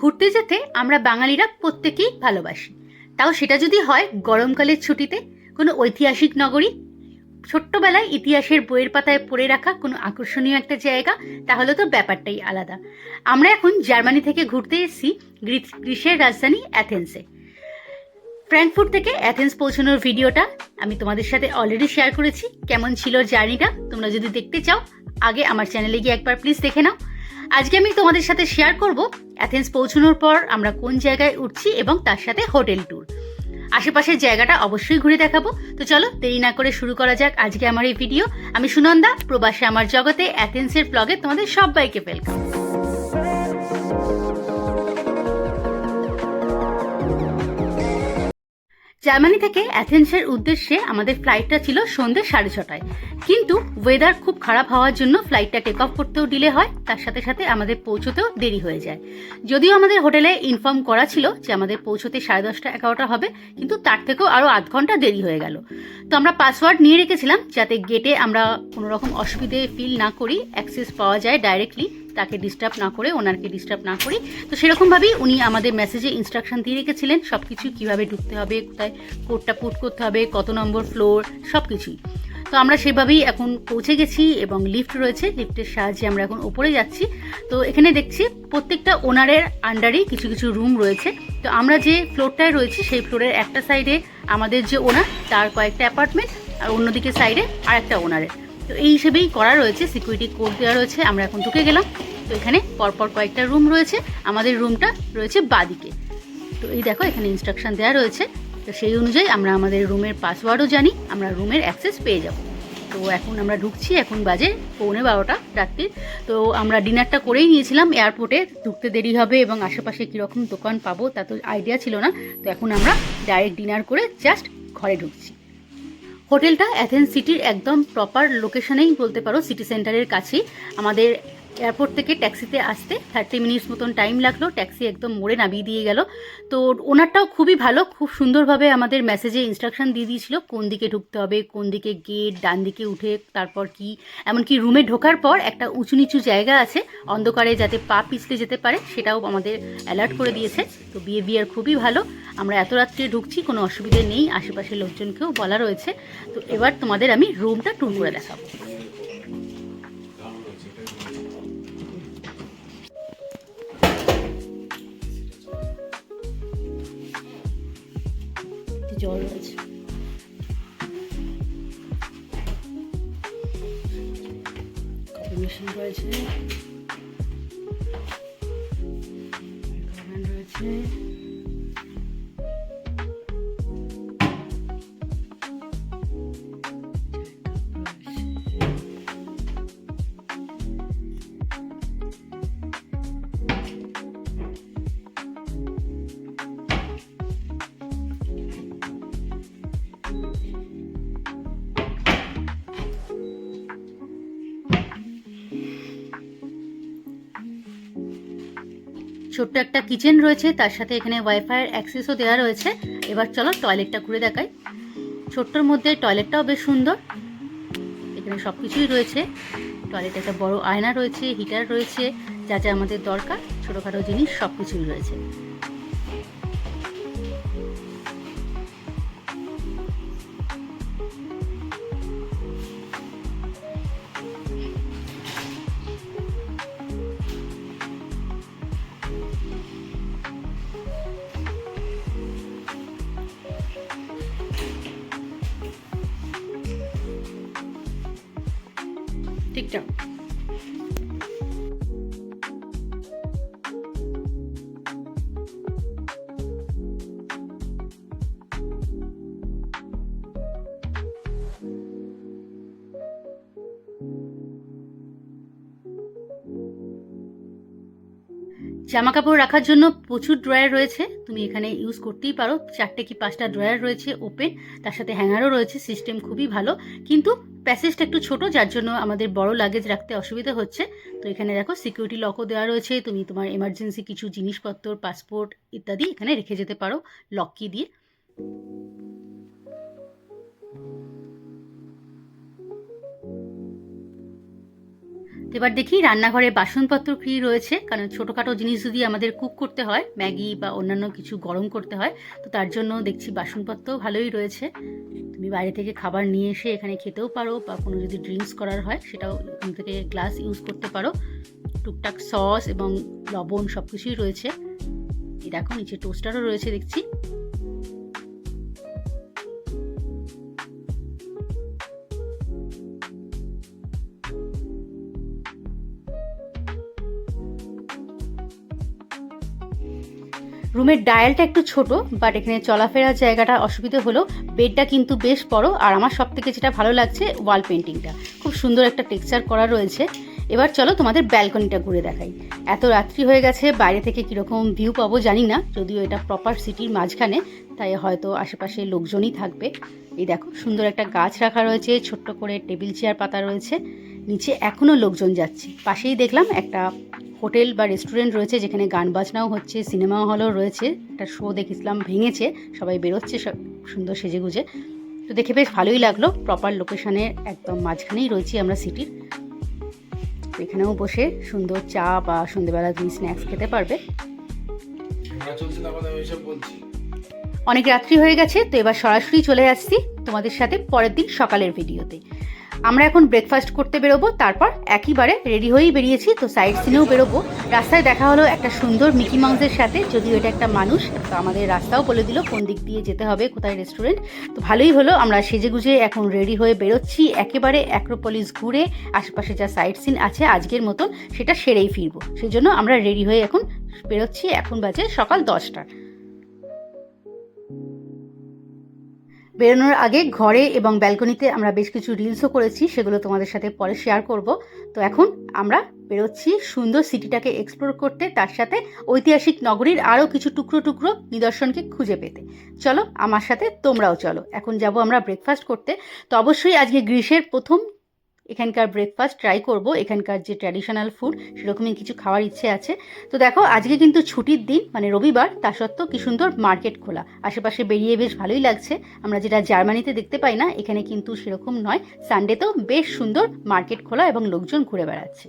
ঘুরতে যেতে আমরা বাঙালিরা প্রত্যেকেই ভালোবাসি। তাও সেটা যদি হয় গরমকালের ছুটিতে কোনো ঐতিহাসিক নগরী? ছোট্টবেলায় ইতিহাসের বইয়ের পাতায় পড়ে রাখা কোনো আকর্ষণীয় একটা জায়গা? তাহলে তো ব্যাপারটাই আলাদা। আমরা এখন জার্মানি থেকে ঘুরতে এসেছি গ্রিস- গ্রিসের রাজধানী অ্যাথেন্সে। ফ্র্যাঙ্কফুর্ট থেকে অ্যাথেন্স পৌঁছানোর ভিডিওটা আমি তোমাদের সাথে অলরেডি শেয়ার করেছি। কেমন ছিল জার্নিটা? তোমরা যদি দেখতে চাও, আগে আমার চ্যানেলে গিয়ে একবার প্লিজ দেখে নাও। আজকে আমি তোমাদের সাথে শেয়ার করব অ্যাথেন্স পৌঁছানোর পর আমরা কোন জায়গায় উঠছি এবং তার সাথে হোটেল ট্যুর আশেপাশের জায়গাটা অবশ্যই ঘুরে দেখাবো। তো চলো, দেরি না করে শুরু করা যাক আজকে আমার এই ভিডিও আমি সুনন্দা, প্রবাসে আমার জগতে অ্যাথেন্সের ব্লগে তোমাদের সবাইকে ওয়েলকাম জার্মানি থেকে অ্যাথেন্সের উদ্দেশ্যে আমাদের ফ্লাইটটা ছিল সন্ধ্যে সাড়ে ছটায়। কিন্তু ওয়েদার খুব খারাপ হওয়ার জন্য ফ্লাইটটা টেক অফ করতেও ডিলে হয়, তার সাথে সাথে আমাদের পৌঁছতেও দেরি হয়ে যায়। যদিও আমাদের হোটেলে ইনফর্ম করা ছিল যে আমাদের পৌঁছতে সাড়ে দশটা এগারোটা হবে, কিন্তু তার থেকেও আরও আধ ঘণ্টা দেরি হয়ে গেল। তো আমরা পাসওয়ার্ড নিয়ে রেখেছিলাম যাতে গেটে আমরা কোনো রকম অসুবিধে ফিল না করি অ্যাক্সেস পাওয়া যায় ডাইরেক্টলি তাকে ডিস্টার্ব না করে, ওনারকে ডিস্টার্ব না করি। তো সেরকমভাবেই উনি আমাদের মেসেজে ইনস্ট্রাকশন দিয়ে রেখেছিলেন সব কিছু কীভাবে ঢুকতে হবে, কোথায় কোডটা পুট করতে হবে, কত নম্বর ফ্লোর সব কিছুই তো আমরা সেভাবেই এখন পৌঁছে গেছি এবং লিফট রয়েছে লিফটের সাহায্যে আমরা এখন ওপরে যাচ্ছি। তো এখানে দেখছি প্রত্যেকটা ওনারের আন্ডারেই কিছু কিছু রুম রয়েছে। তো আমরা যে ফ্লোরটায় রয়েছি, সেই ফ্লোরের একটা সাইডে আমাদের যে ওনার তার কয়েকটা অ্যাপার্টমেন্ট আর অন্যদিকে সাইডে আর একটা ওনারের তো এই হিসেবেই করা রয়েছে সিকিউরিটি কোড দেওয়া রয়েছে, আমরা এখন ঢুকে গেলাম। তো এখানে পরপর কয়েকটা রুম রয়েছে। আমাদের রুমটা রয়েছে বাদিকে। তো এই দেখো, এখানে ইনস্ট্রাকশন দেওয়া রয়েছে। তো সেই অনুযায়ী আমরা আমাদের রুমের পাসওয়ার্ডও জানি, আমরা রুমের অ্যাক্সেস পেয়ে যাব। তো এখন আমরা ঢুকছি, এখন বাজে পৌনে বারোটা রাত্রির তো আমরা ডিনারটা করেই নিয়েছিলাম এয়ারপোর্টে ঢুকতে দেরি হবে এবং আশেপাশে কীরকম দোকান পাবো তা তো আইডিয়া ছিল না। তো এখন আমরা ডাইরেক্ট ডিনার করে জাস্ট ঘরে ঢুকছি। হোটেলটা অ্যাথেন্স সিটির একদম প্রপার লোকেশনেই বলতে পারো সিটি সেন্টারের কাছেই। আমাদের এয়ারপোর্ট থেকে ট্যাক্সিতে আসতে থার্টি মিনিটস মতন টাইম লাগল, ট্যাক্সি একদম মোড়ে নামিয়ে দিয়ে গেল। তো ওনারটাও খুবই ভালো, খুব সুন্দরভাবে আমাদের মেসেজে ইনস্ট্রাকশন দিয়ে দিয়েছিল, কোন দিকে ঢুকতে হবে, কোন দিকে গেট ডান দিকে উঠে তারপর কি। এমনকি রুমে ঢোকার পর একটা উঁচু নিচু জায়গা আছে, অন্ধকারে যাতে পা পিছলে যেতে পারে, সেটাও আমাদের অ্যালার্ট করে দিয়েছে। তো বিহেভিয়ার খুবই ভালো, আমরা এত রাত্রে ঢুকছি, কোনো অসুবিধে নেই, আশেপাশের লোকজনকেও বলা রয়েছে। তো এবার তোমাদের আমি রুমটা ট্যুর করে দেখাবো। জল রয়েছে। কফি মেশিন রয়েছে। ছোট্ট একটা কিচেন রয়েছে, তার সাথে এখানে ওয়াইফাইয়ের অ্যাক্সেসও দেওয়া রয়েছে। এবার চলো টয়লেটটা ঘুরে দেখাই। ছোট্টর মধ্যে টয়লেটটাও বেশ সুন্দর। এখানে সব কিছুই রয়েছে। টয়লেটে একটা বড় আয়না রয়েছে, হিটার রয়েছে, যা যা আমাদের দরকার, ছোটোখাটো জিনিস সব কিছুই রয়েছে। ঠিকঠাক জামা কাপড় রাখার জন্য প্রচুর ড্রয়ার রয়েছে। তুমি এখানে ইউজ করতেই পারো। চারটে কি পাঁচটা ড্রয়ার রয়েছে ওপেন তার সাথে হ্যাঙ্গারও রয়েছে। সিস্টেম খুবই ভালো। কিন্তু প্যাসেজটা একটু ছোট, যার জন্য আমাদের বড় লাগেজ রাখতে অসুবিধা হচ্ছে। তো এখানে দেখো সিকিউরিটি লকও দেওয়া রয়েছে। তুমি তোমার এমার্জেন্সি কিছু জিনিসপত্র পাসপোর্ট ইত্যাদি এখানে রেখে যেতে পারো লক কি দিয়ে। এবার দেখি রান্নাঘরে বাসনপত্র কী রয়েছে, কারণ ছোটোখাটো জিনিস যদি আমাদের কুক করতে হয়, ম্যাগি বা অন্যান্য কিছু গরম করতে হয়, তো তার জন্য দেখছি বাসনপত্র ভালোই রয়েছে। তুমি বাইরে থেকে খাবার নিয়ে এসে এখানে খেতেও পারো বা কোনো যদি ড্রিঙ্কস করার হয়, সেটাও এখান থেকে গ্লাস ইউজ করতে পারো। টুকটাক সস এবং লবণ সব কিছুই রয়েছে দেখো, নিচে টোস্টারও রয়েছে, দেখছি। রুমের ডায়ালটা একটু ছোট বাট এখানে চলাফেরার জায়গাটা অসুবিধে হলো। বেডটা কিন্তু বেশ বড়, আর আমার সব থেকে যেটা ভালো লাগছে ওয়াল পেন্টিংটা খুব সুন্দর একটা টেক্সচার করা রয়েছে। এবার চলো তোমাদের ব্যালকনিটা ঘুরে দেখাই। এত রাত্রি হয়ে গেছে, বাইরে থেকে কীরকম ভিউ পাবো জানি না, যদিও এটা প্রপার সিটির মাঝখানে, তাই হয়তো আশেপাশে লোকজনই থাকবে। এই দেখো, সুন্দর একটা গাছ রাখা রয়েছে, ছোট্ট করে টেবিল চেয়ার পাতা রয়েছে। নিচে এখনও লোকজন যাচ্ছে। পাশেই দেখলাম একটা হোটেল বা রেস্টুরেন্ট রয়েছে, যেখানে গান বাজনাও হচ্ছে, সিনেমা হলও রয়েছে। একটা শো দেখেছিলাম, ভেঙেছে, সবাই বেরোচ্ছে, সব সুন্দর সেজেগুজে। তো দেখে বেশ ভালোই লাগল প্রপার লোকেশানে একদম মাঝখানেই রয়েছি আমরা সিটির এখানেও বসে সুন্দর চা বা সন্ধেবেলা তুমি স্ন্যাক্স খেতে পারবে। অনেক রাত্রি হয়ে গেছে, তো এবার সরাসরি চলে আসছি তোমাদের সাথে পরের দিন সকালের ভিডিওতে আমরা এখন ব্রেকফাস্ট করতে বেরোবো, তারপর একইবারে রেডি হয়েই বেরিয়েছি, তো সাইড সিনেও বেরোবো। রাস্তায় দেখা হলো একটা সুন্দর মিকি মাউসের সাথে, যদিও এটা একটা মানুষ, তো আমাদের রাস্তাও বলে দিল কোন দিক দিয়ে যেতে হবে, কোথায় রেস্টুরেন্ট তো ভালোই হলো, আমরা সেজে গুজে এখন রেডি হয়ে বেরোচ্ছি, একেবারে অ্যাক্রোপলিস ঘুরে আশেপাশে যা সাইড সিন আছে আজকের মতন, সেটা সেরেই ফিরবো। সেই জন্য আমরা রেডি হয়ে এখন বেরোচ্ছি, এখন বাজে সকাল দশটা। বেরোনোর আগে ঘরে এবং ব্যালকনিতে আমরা বেশ কিছু রিলসও করেছি, সেগুলো তোমাদের সাথে পরে শেয়ার করব। তো এখন আমরা বেরোচ্ছি সুন্দর সিটিটাকে এক্সপ্লোর করতে, তার সাথে ঐতিহাসিক নগরীর আরও কিছু টুকরো টুকরো নিদর্শনকে খুঁজে পেতে। চলো, আমার সাথে তোমরাও চলো। এখন যাব আমরা ব্রেকফাস্ট করতে। তো অবশ্যই আজকে গ্রীষ্মের প্রথম এখানকার ব্রেকফাস্ট ট্রাই করব। এখানকার যে ট্র্যাডিশনাল ফুড সেরকমই কিছু খাওয়ার ইচ্ছে আছে। তো দেখো, আজকে কিন্তু ছুটির দিন মানে রবিবার, তা সত্ত্বেও কি সুন্দর মার্কেট খোলা। আশেপাশে বেরিয়ে বেশ ভালোই লাগছে। আমরা যেটা জার্মানিতে দেখতে পাই না, এখানে কিন্তু সেরকম নয়। সানডেতেও বেশ সুন্দর মার্কেট খোলা এবং লোকজন ঘুরে বেড়াচ্ছে।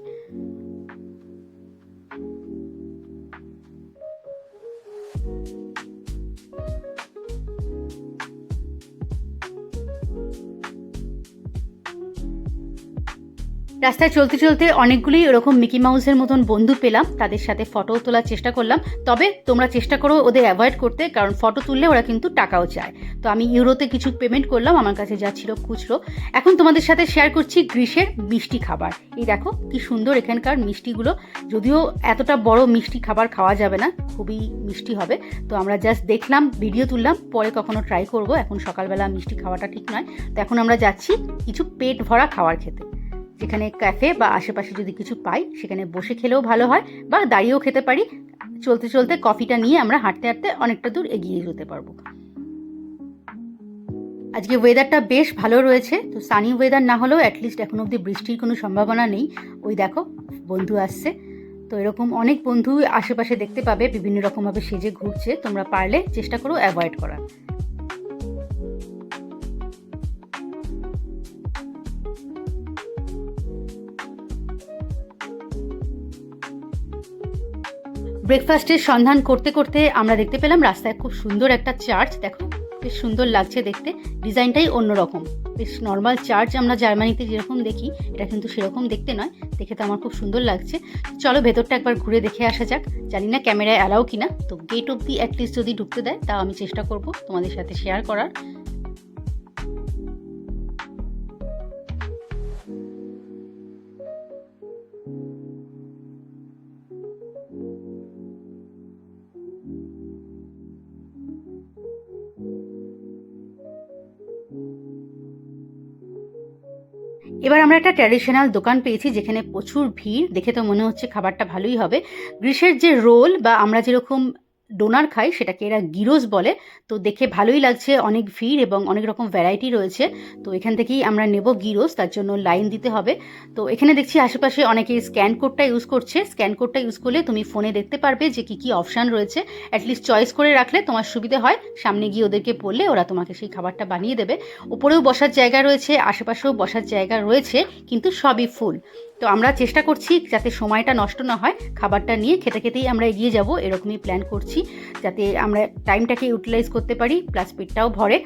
রাস্তায় চলতে চলতে অনেকগুলি এরকম মিকি মাউসের মতন বন্ধু পেলাম, তাদের সাথে ফটো তোলার চেষ্টা করলাম। তবে তোমরা চেষ্টা করো ওদের অ্যাভয়েড করতে, কারণ ফটো তুললে ওরা কিন্তু টাকাও চায়। তো আমি ইউরোতে কিছু পেমেন্ট করলাম, আমার কাছে যা ছিল খুচরো। এখন তোমাদের সাথে শেয়ার করছি গ্রীষ্মের মিষ্টি খাবার। এই দেখো, কি সুন্দর এখানকার মিষ্টিগুলো। যদিও এতটা বড় মিষ্টি খাবার খাওয়া যাবে না, খুবই মিষ্টি হবে। তো আমরা জাস্ট দেখলাম ভিডিও তুললাম, পরে কখনো ট্রাই করব। এখন সকালবেলা মিষ্টি খাওয়াটা ঠিক নয়। তো এখন আমরা যাচ্ছি কিছু পেট ভরা খাবার খেতে। যেখানে ক্যাফে বা আশেপাশে যদি কিছু পাই, সেখানে বসে খেলেও ভালো হয় বা দাঁড়িয়েও খেতে পারি। চলতে চলতে কফিটা নিয়ে আমরা হাঁটতে হাঁটতে অনেকটা দূর এগিয়ে যেতে পারব। আজকে ওয়েদারটা বেশ ভালো রয়েছে। তো সানি ওয়েদার না হলেও অ্যাটলিস্ট এখন অবধি বৃষ্টির কোনো সম্ভাবনা নেই। ওই দেখো, বন্ধু আসছে। তো এরকম অনেক বন্ধু আশেপাশে দেখতে পাবে, বিভিন্ন রকমভাবে সেজে ঘুরছে। তোমরা পারলে চেষ্টা করো অ্যাভয়েড করার। ব্রেকফাস্টের সন্ধান করতে করতে আমরা দেখতে পেলাম রাস্তায় খুব সুন্দর একটা চার্চ। দেখো, বেশ সুন্দর লাগছে দেখতে। ডিজাইনটাই অন্যরকম। বেশ নর্মাল চার্চ আমরা জার্মানিতে যেরকম দেখি, এটা কিন্তু সেরকম দেখতে নয়। দেখে তো আমার খুব সুন্দর লাগছে। চলো ভেতরটা একবার ঘুরে দেখে আসা যাক। জানি না ক্যামেরায় অ্যালাও কিনা। তো গেট অব্দি অ্যাটলিস্ট যদি ঢুকতে দেয়, তাও আমি চেষ্টা করব তোমাদের সাথে শেয়ার করার। এবার আমরা একটা ট্র্যাডিশনাল দোকান পেয়েছি যেখানে প্রচুর ভিড়। দেখে তো মনে হচ্ছে খাবারটা ভালোই হবে। গ্রীষ্মের যে রোল বা আমরা যেরকম ডোনার খাই, সেটাকে এরা গিরোজ বলে। তো দেখে ভালোই লাগছে, অনেক ভিড় এবং অনেক রকম ভ্যারাইটি রয়েছে। তো এখান থেকেই আমরা নেব গিরোজ, তার জন্য লাইন দিতে হবে। তো এখানে দেখছি আশেপাশে অনেকে স্ক্যান কোডটা ইউজ করছে। স্ক্যান কোডটা ইউজ করলে তুমি ফোনে দেখতে পারবে যে কী কী অপশান রয়েছে। অ্যাটলিস্ট চয়েস করে রাখলে তোমার সুবিধে হয়। সামনে গিয়ে ওদেরকে পড়লে ওরা তোমাকে সেই খাবারটা বানিয়ে দেবে। উপরেও বসার জায়গা রয়েছে, আশেপাশেও বসার জায়গা রয়েছে, কিন্তু সবই ফুল তো আমরা চেষ্টা করছি যাতে সময়টা নষ্ট না হয়, খাবারটা নিয়ে খেতে খেতেই আমরা এগিয়ে যাব, এরকমই প্ল্যান করছি, যাতে আমরা টাইমটাকে ইউটিলাইজ করতে পারি প্লাস পেটটাও ভরে।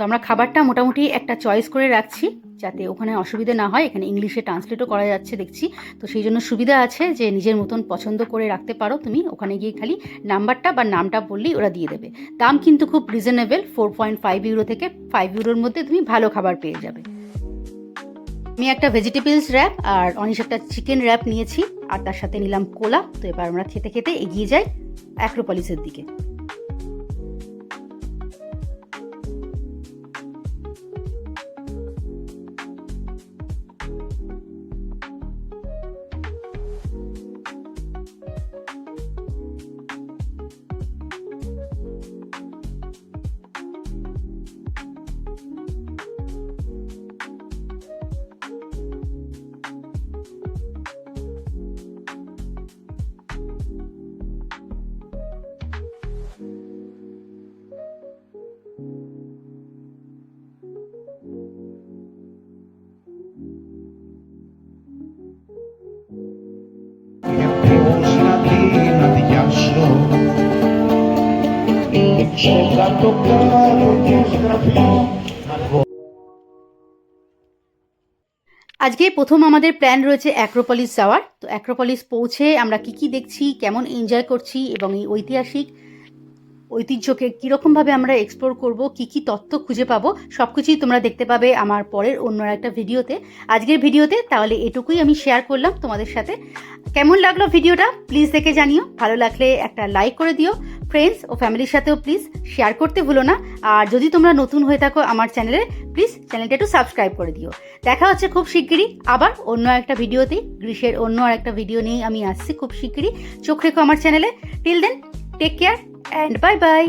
তো আমরা খাবারটা মোটামুটি একটা চয়েস করে রাখছি যাতে ওখানে অসুবিধা না হয়। এখানে ইংলিশে ট্রান্সলেটও করা যাচ্ছে দেখছি। তো সেই জন্য সুবিধা আছে যে নিজের মতন পছন্দ করে রাখতে পারো তুমি। ওখানে গিয়ে খালি নাম্বারটা বা নামটা বললেই ওরা দিয়ে দেবে। দাম কিন্তু খুব reasonable four point five euro থেকে ফাইভ ইউরোর মধ্যে তুমি ভালো খাবার পেয়ে যাবে। আমি একটা ভেজিটেবলস র্যাপ আর অনিশ একটা চিকেন র্যাপ নিয়েছি আর তার সাথে নিলাম কোলা তো এবার আমরা খেতে খেতে এগিয়ে যাই অ্যাক্রোপলিসের দিকে। আজকে প্রথম আমাদের প্ল্যান রয়েছে অ্যাক্রোপলিস যাওয়ার। তো অ্যাক্রোপলিস পৌঁছে আমরা কি কি দেখছি, কেমন এনজয় করছি এবং এই ঐতিহাসিক ঐতিহ্যকে কীরকমভাবে আমরা এক্সপ্লোর করব, কি কি তথ্য খুঁজে পাবো সব কিছুই তোমরা দেখতে পাবে আমার পরের অন্য একটা ভিডিওতে। আজকের ভিডিওতে তাহলে এটুকুই আমি শেয়ার করলাম তোমাদের সাথে। কেমন লাগল ভিডিওটা? প্লিজ দেখে জানিও। ভালো লাগলে একটা লাইক করে দিও। ফ্রেন্ডস ও ফ্যামিলির সাথেও প্লিজ শেয়ার করতে ভুলো না। আর যদি তোমরা নতুন হয়ে থাকো আমার চ্যানেলে প্লিজ চ্যানেলটা একটু সাবস্ক্রাইব করে দিও। দেখা হচ্ছে খুব শিগগিরই আবার অন্য একটা ভিডিওতে। গ্রীষ্মের অন্য আর একটা ভিডিও নিয়ে আমি আসছি খুব শিগগিরই। চোখ রেখো আমার চ্যানেলে till then take care and bye bye